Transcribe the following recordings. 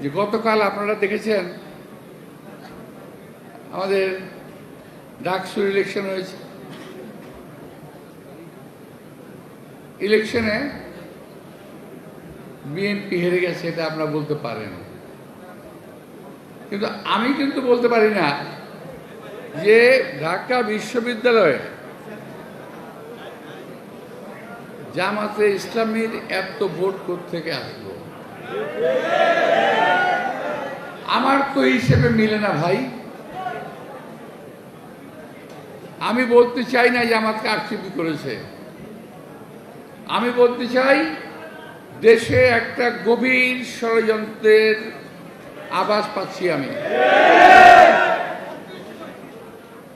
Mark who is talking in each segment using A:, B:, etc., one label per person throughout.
A: যে গতকাল আপনারা দেখেছেন, আমাদের ডাকসুর ইলেকশন হয়েছে। ইলেকশনে বিএনপি হেরে গেছে, এটা আপনারা বলতে পারেন কিন্তু আমি কিন্তু বলতে পারি না যে ঢাকা বিশ্ববিদ্যালয়ে জামাতে ইসলামীর এত ভোট থেকে আসলো? আমার তো হিসেবে মিলে না ভাই। আমি বলতে চাই না যে আমাকে আক্ষেপি করেছে। আমি বলতে চাই, দেশে একটা গভীর ষড়যন্ত্রের আভাস পাচ্ছি আমি।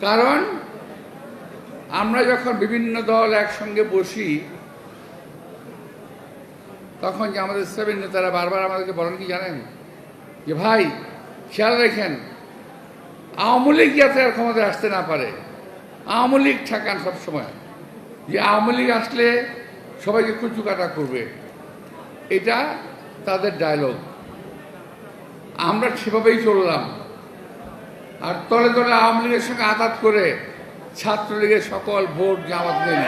A: কারণ আমরা যখন বিভিন্ন দল একসঙ্গে বসি, তখন যে আমাদের সেভেন নেতারা বারবার আমাদেরকে বলেন কি জানেন? যে ভাই খেয়াল রাখেন, আওয়ামী লীগ যাতে আর ক্ষমতায় আসতে না পারে। আওয়ামী লীগ ঠেকান সবসময়। যে আওয়ামী লীগ আসলে সবাইকে কুচু কাটা করবে, এটা তাদের ডায়লগ আমরা সেভাবেই চললাম। আর তলে তলে আওয়ামী লীগের সঙ্গে আঘাত করে ছাত্রলীগের সকল ভোট জামাত নিয়ে